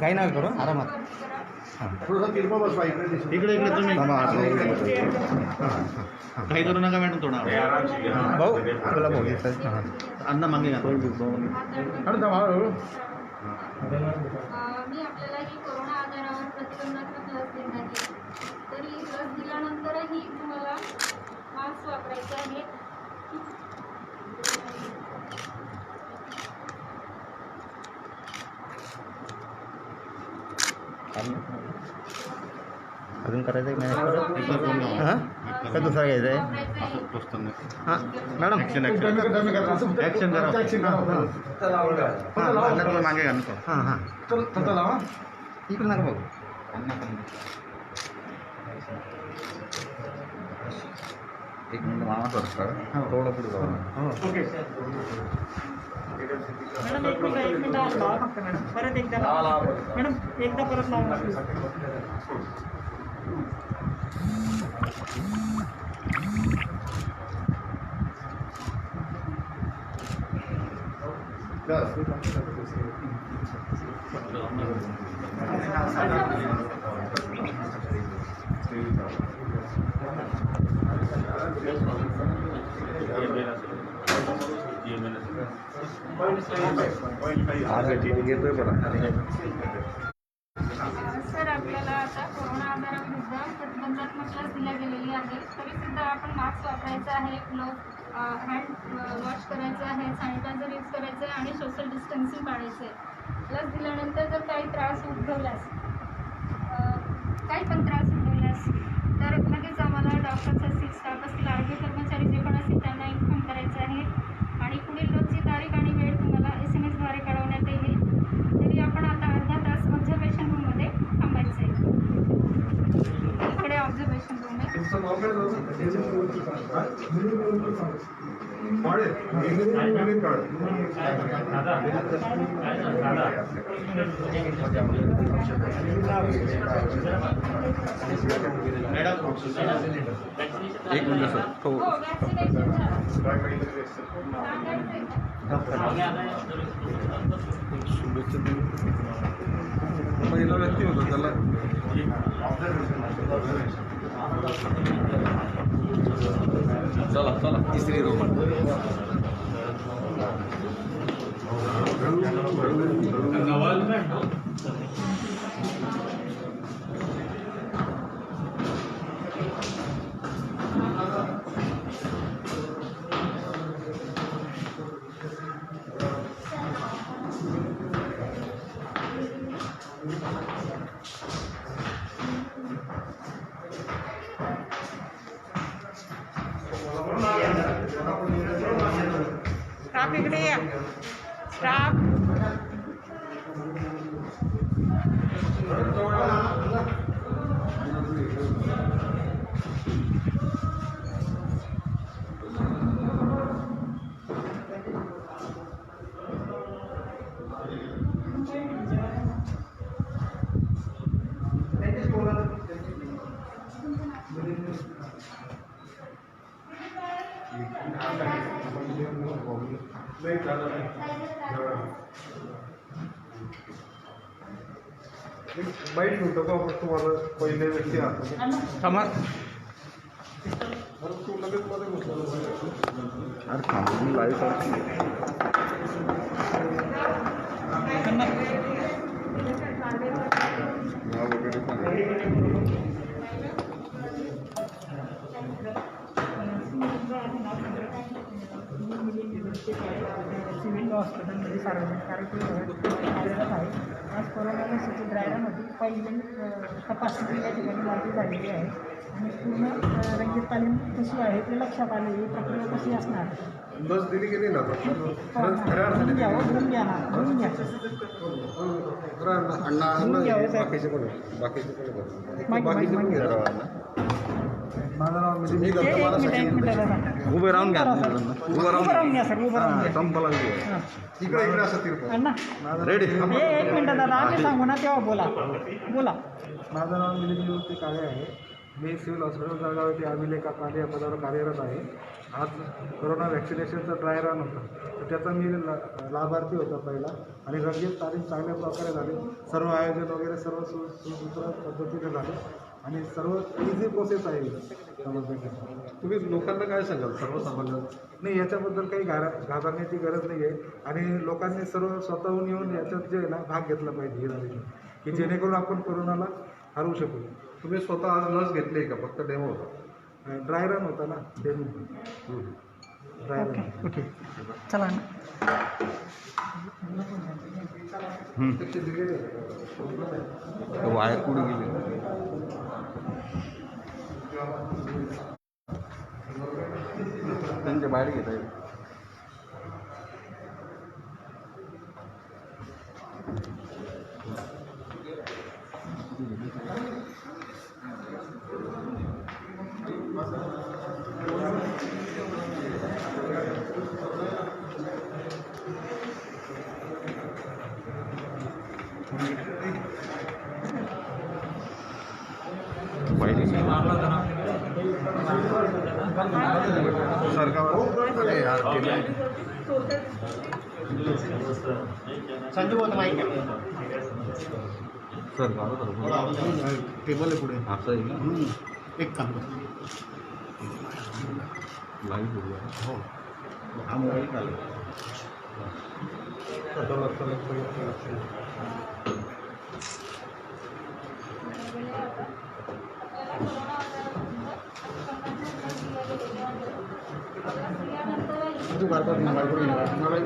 नका करू आरामात थोडंसं तिरपा बसवा इकडे दिसू. इकडे इकडे तुम्ही थांबा, आता इकडे. काही करू नका मॅडम थोडा भाऊ आपल्याला भाऊ येत अण्णा मागे घाल अरे थांबा, हळूहळू. मी आपल्याला ही कोरोना आजारावर प्रतिबंधात्मक लस देण्यात येईल तर ही लस दिल्यानंतरही तुम्हाला मास्क वापरायचे आहे अजून करायचं आहे नाही? हां? का दुसरा घ्यायचा आहे हां मॅडम. कमी- कमी करा. हां. मागे घाल नको. हां हां. इकडे नका. बघू एक मिनिट मामा करतो थोडं पुढे जाऊ ओके. मॅडम एक मिनिट एक मिनिट लावा फक्त मॅडम परत एकदा लावा मॅडम एकदा परत लावा येतोय बघा सर आपल्याला आता कोरोना आजाराविरुद्ध प्रतिबंधात्मक लस दिल्या गेलेली आहे तरी सुद्धा आपण मास्क वापरायचा आहे ग्लोव हँड वॉश करायचं आहे सॅनिटायझर यूज करायचं आहे आणि सोशल डिस्टन्सिंग पाळायचं आहे लस दिल्यानंतर जर काही त्रास उद्भवल्यास काही पण त्रास लगेच आम्हाला डॉक्टरचा सिक स्टाफ असतील आरोग्य कर्मचारी जे पण असतील त्यांना इन्फॉर्म करायचं आहे. आणि पुढील रोजची तारीख आणि वेळ तुम्हाला एस एम एसद्वारे कळवण्यात येईल. तरी आपण आता अर्धा तास ऑब्झर्वेशन रूममध्ये थांबायचं आहे. इकडे ऑब्झर्वेशन रूम आहे. एक मिनिट सर हो हो व्यक्ती होतो त्याला चला चला. तिसरी रूम स्टाफ पहिले व्यक्ती आहात थांबा बरं, तू लगेच मध्ये घुसला. अरे थांबा मी लाईव्ह काढतो नाव वगैरे सांगा. सिव्हिल हॉस्पिटलमध्ये सार्वजनिक आरोग्य विभागात कार्यरत आहे आज कोरोना लसीची ड्रायरन होती पहिली तपासणी या ठिकाणी लागू झालेली आहे. आणि पूर्ण रंगीत तालीम कशी आहे ते लक्षात आले ही प्रक्रिया कशी असणार? लस दिली गेली ना? हो, घेऊन घ्या हो. घेऊन घ्या ना घेऊन घ्या. घ्यावं साहेब. बाकीचे पण. बाकीचे पण माझं नाव म्हणजे मी करतो मला. उभे राहून घ्या उभं उभं राहून घ्या. सर उभं राहून घ्या. संपला हां. इकडे इकडे असं तिरपं. अण्णा रेडी एक मिनिट दादा आम्ही सांगू ना तेव्हा बोला. बोला. माझं नाव मिलिंद निवृत्ती काळे आहे मी सिव्हिल हॉस्पिटल जळगाव येथे अभिलेखापाली या पदावर कार्यरत आहे. आज कोरोना व्हॅक्सिनेशनचा ड्राय रन होता. तर त्याचा मी ला- लाभार्थी होता पहिला. आणि रंगीत तारीख चांगल्या प्रकारे झाली. सर्व आयोजन वगैरे सर्व सु सुसूत्र पद्धतीने झाले. आणि सर्व इझी प्रोसेस आहे तुम्ही लोकांना काय सांगाल? सर्वसामान्य? नाही याच्याबद्दल काही घारा घाबरण्याची गरज नाही आहे आणि लोकांनी सर्व स्वतःहून येऊन याच्यात जे आहे ना भाग घेतला पाहिजे हे झाले की जेणेकरून आपण कोरोनाला हरवू शकू. तुम्ही स्वतः आज लस घेतली का? फक्त डेमो होता? ड्राय रन होता ना demo. Dry okay run okay चला ना वायर कुठे गेले? त्यांच्या बाहेर घेता येईल. सर टेबल आहे पुढे. असं आहे एक काम कर. लाईव्ह बोलूया. हो. हा मोबाईल चालेल तू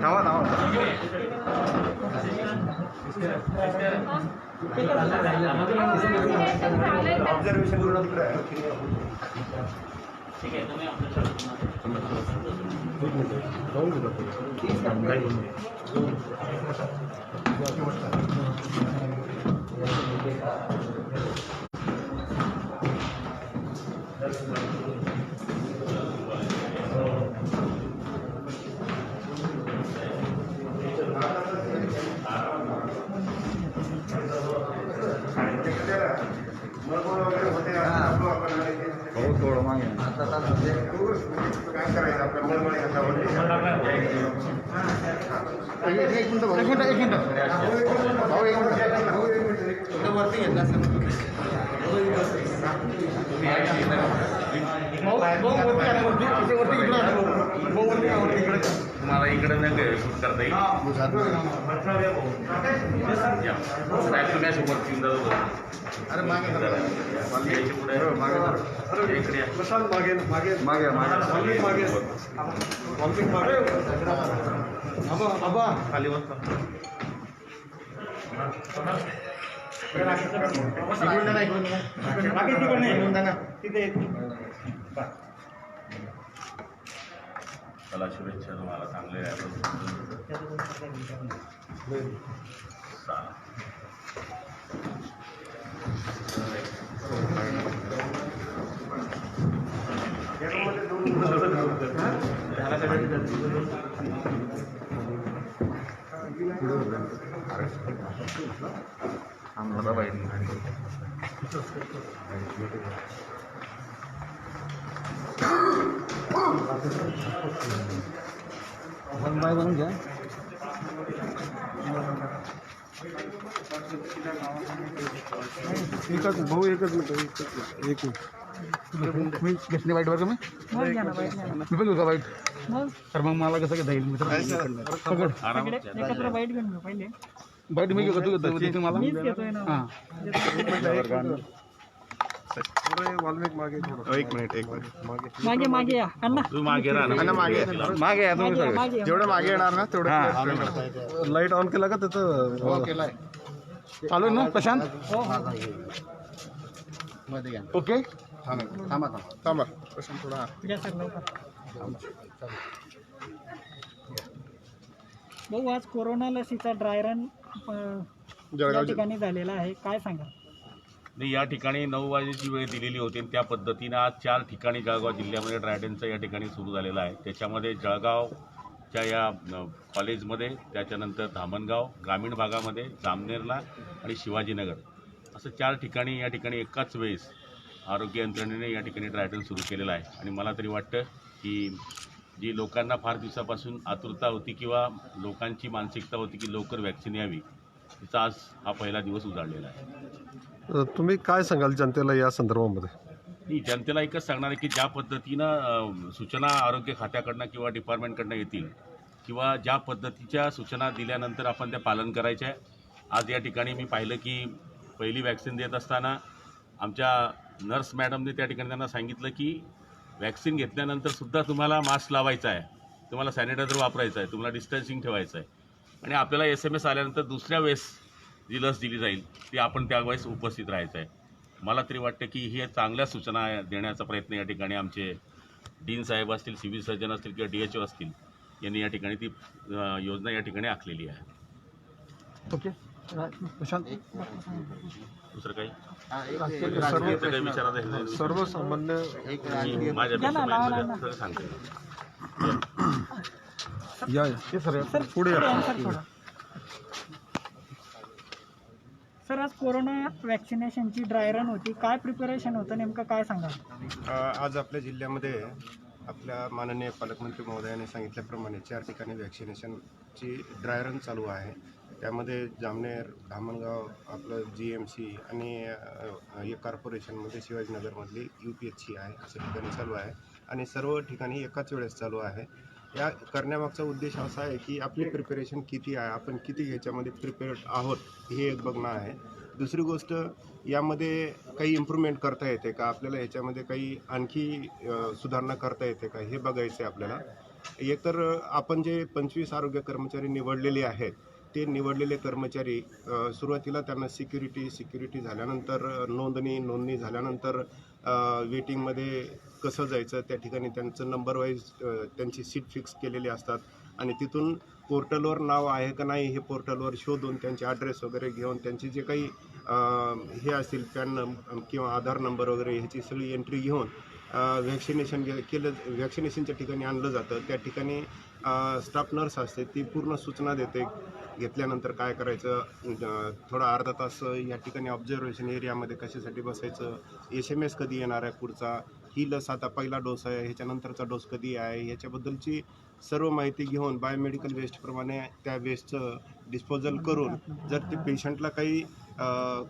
धावा धावा हो एक मिनिट एक मिनिट एक मिनिट भाऊ एक मिनिट वरती घेतला तुम्हाला इकडे नाही शूट करता येईल. अरे मागे. प्रशांत मागे मागे. मागे मागे. मागे मागे आबा आबा खाली. मागे तिकडे इकडून जा ना. तिथे चला शुभेच्छा तुम्हाला चांगले आम्हाला वन बाय वन घ्या एकच भाऊ एकच मिनिट एकच मिनिट एक मिनिट मी घेतली वाईट बरं का मी मग घ्या ना बाईट घ्या ना. मी पण घेऊ का वाईट मग तर मग मला कसं घेता येईल मी तर पकड सगळे एकत्र बाईट घेऊन घेऊ पहिले वाईट मी घेऊ का तू घेतो देते मला मीच घेतोय ना हां एक मिनिट एक मिनिट. मागे. मागे या. अण्णा. तू मागे राहा ना. मागे. मागे या तुम्ही सगळे. मागे या. जेवढं मागे येणार ना तेवढं लाइट ऑन केला का त्याचं? केलाय. चालू आहे ना प्रशांत? हो हो. ओके. थांबा प्रशांत थोडा. घ्या सर लवकर. भाऊ आज कोरोना लसीचा ड्राय रन या जळगाव ठिकाणी झालेला आहे. काय सांगा नाही या ठिकाणी नऊ वाजेची वेळ दिलेली होती आणि त्या पद्धतीनं आज चार ठिकाणी जळगाव जिल्ह्यामध्ये ड्रायडनचं या ठिकाणी सुरू झालेलं आहे. त्याच्यामध्ये जळगावच्या या कॉलेजमध्ये त्याच्यानंतर धामणगाव ग्रामीण भागामध्ये जामनेरला आणि शिवाजीनगर. असं चार ठिकाणी या ठिकाणी एकाच वेळेस आरोग्य यंत्रणेने या ठिकाणी ड्रायडन सुरू केलेलं आहे. आणि मला तरी वाटतं की जी लोकांना फार दिवसापासून आतुरता होती किंवा लोकांची मानसिकता होती की लवकर वॅक्सिन यावी तिचा आज हा पहिला दिवस उजाडलेला आहे. तुम्ही काय सांगाल जनतेला या संदर्भामध्ये? मी जनतेला एकच सांगणार आहे की ज्या पद्धतीनं अ, सूचना आरोग्य खात्याकडनं किंवा डिपार्टमेंटकडनं येतील किंवा ज्या पद्धतीच्या सूचना दिल्यानंतर आपण त्या पालन करायच्या आहे. आज या ठिकाणी मी पाहिलं की पहिली वॅक्सिन देत असताना आमच्या नर्स मॅडमने त्या ठिकाणी त्यांना सांगितलं की वॅक्सिन घेतल्यानंतर सुद्धा तुम्हाला मास्क लावायचा आहे. तुम्हाला सॅनिटायझर वापरायचं आहे. तुम्हाला डिस्टन्सिंग ठेवायचं आहे. आणि आपल्याला एस एम एस आल्यानंतर दुसऱ्या वेळेस जी लस दिली जाईल ती आपण त्यावेळेस उपस्थित राहायचं आहे. मला तरी वाटतं की हे चांगल्या सूचना देण्याचा प्रयत्न या ठिकाणी आमचे डीन साहेब असतील सिव्हिल सर्जन असतील किंवा डी एच ओ असतील यांनी या ठिकाणी ती योजना या ठिकाणी आखलेली आहे. ओके. प्रशांत? दुसरं काही? सर्व? सर्वसामान्य मी माझ्यापेक्षा लावा, लावा, माहिती लावा. सगळं सांगते या सर सर पुढे. सर आज कोरोना वॅक्सिनेशनची ड्राय रन होती. काय प्रिपरेशन होतं? नेमकं काय सांगा आज आपल्या जिल्ह्यामध्ये आपल्या माननीय पालकमंत्री महोदयाने सांगितल्याप्रमाणे चार ठिकाणी व्हॅक्सिनेशनची ड्राय रन चालू आहे. त्यामध्ये जामनेर धामणगाव आपलं जी एम सी आणि या कॉर्पोरेशनमध्ये शिवाजीनगरमधली यू पी एच सी आहे अशा ठिकाणी चालू आहे. आणि सर्व ठिकाणी एकाच वेळेस चालू आहे. या करण्यामागचा उद्देश असा आहे की आपली प्रिपरेशन किती आहे आपण किती ह्याच्यामध्ये प्रिपेअर्ड आहोत हे एक बघणं आहे. दुसरी गोष्ट यामध्ये काही इम्प्रूव्हमेंट करता येते का? आपल्याला ह्याच्यामध्ये काही आणखी सुधारणा करता येते का? हे बघायचं आहे आपल्याला. एकतर आपण जे पंचवीस आरोग्य कर्मचारी निवडलेले आहेत ते निवडलेले कर्मचारी सुरुवातीला त्यांना सिक्युरिटी सिक्युरिटी झाल्यानंतर नोंदणी नोंदणी झाल्यानंतर वेटिंगमध्ये कसं जायचं त्या ठिकाणी त्यांचं नंबर वाईज त्यांची सीट फिक्स केलेली असतात. आणि तिथून पोर्टलवर नाव आहे का नाही हे पोर्टलवर शोधून त्यांचे ॲड्रेस वगैरे घेऊन त्यांची जे काही हे असतील पॅन नंब किंवा आधार नंबर वगैरे ह्याची सगळी एंट्री घेऊन व्हॅक्सिनेशन गे केलं व्हॅक्सिनेशनच्या ठिकाणी आणलं जातं. त्या ठिकाणी स्टाफ नर्स असते ती पूर्ण सूचना देते. घेतल्यानंतर काय करायचं? थोडा अर्धा तास या ठिकाणी ऑब्झर्वेशन एरियामध्ये कशासाठी बसायचं? एस एम एस कधी येणार आहे पुढचा? ही लस आता पहिला डोस आहे ह्याच्यानंतरचा डोस कधी आहे ह्याच्याबद्दलची सर्व माहिती घेऊन बायोमेडिकल वेस्टप्रमाणे त्या वेस्टचं डिस्पोजल करून जर ते पेशंटला काही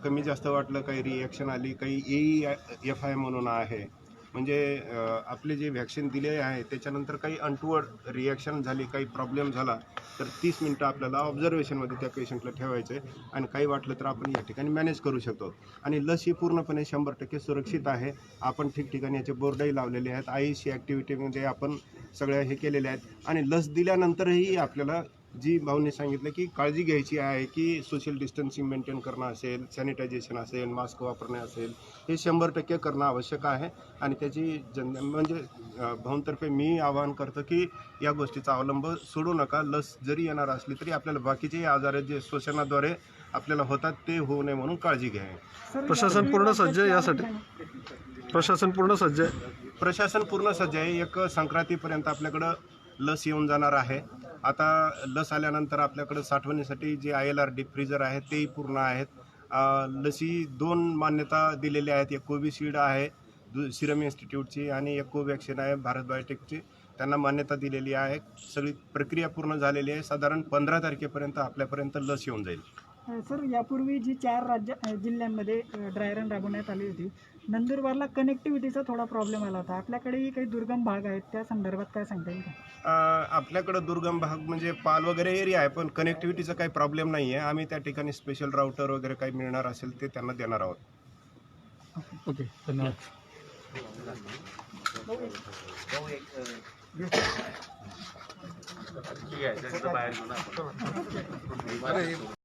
कमी जास्त वाटलं काही रिॲक्शन आली काही ए एफ आय म्हणून आहे म्हणजे आपले जे व्हॅक्सिन दिले आहे त्याच्यानंतर काही अंटुवर्ड रिॲक्शन झाली काही प्रॉब्लेम झाला तर तीस मिनटं आपल्याला ऑब्झर्वेशनमध्ये त्या पेशंटला ठेवायचं आहे आणि काही वाटलं तर आपण या ठिकाणी मॅनेज करू शकतो. आणि लस ही पूर्णपणे शंभर टक्के सुरक्षित आहे. आपण ठिकठिकाणी याचे बोर्डही लावलेले आहेत. आय सी ॲक्टिव्हिटीमध्ये आपण सगळ्या हे केलेले आहेत. आणि लस दिल्यानंतरही आपल्याला जी भाऊने सांगितलं की काळजी घ्यायची आहे की सोशल डिस्टन्सिंग मेंटेन करणं असेल सॅनिटायझेशन असेल मास्क वापरणे असेल हे शंभर टक्के करणं आवश्यक आहे. आणि त्याची जन म्हणजे भाऊंतर्फे मी आवाहन करतो की या गोष्टीचा अवलंब सोडू नका. लस जरी येणार असली तरी आपल्याला बाकीचेही आजार आहेत जे श्वसनाद्वारे आपल्याला होतात ते होऊ नये म्हणून काळजी घ्यावी सर प्रशासन पूर्ण सज्ज आहे यासाठी? प्रशासन पूर्ण सज्ज आहे. प्रशासन पूर्ण सज्ज आहे. एक संक्रांतीपर्यंत आपल्याकडं लस येऊन जाणार आहे. आता लस आल्यानंतर आपल्याकडं साठवणीसाठी जे I L R D freezer आहेत तेही पूर्ण आहेत. लसी दोन मान्यता दिलेल्या आहेत. एक कोविशिल्ड आहे दु सिरम इन्स्टिट्यूटची आणि एक कोवॅक्सिन आहे भारत बायोटेकची. त्यांना मान्यता दिलेली आहे. सगळी प्रक्रिया पूर्ण झालेली आहे. साधारण पंधरा तारखेपर्यंत आपल्यापर्यंत लस येऊन जाईल. सर यापूर्वी जी चार राज्य जिल्ह्यांमध्ये ड्राय रन राबवण्यात आली होती नंदुरबारला कनेक्टिव्हिटीचा थोडा प्रॉब्लेम आला होता. आपल्याकडेही काही दुर्गम भाग आहेत त्या संदर्भात काय सांगता येईल का? आपल्याकडं दुर्गम भाग म्हणजे पाल वगैरे एरिया आहे पण कनेक्टिव्हिटीचा काही प्रॉब्लेम नाही आहे आम्ही त्या ठिकाणी स्पेशल राऊटर वगैरे काही मिळणार असेल ते त्यांना देणार आहोत. ओके धन्यवाद.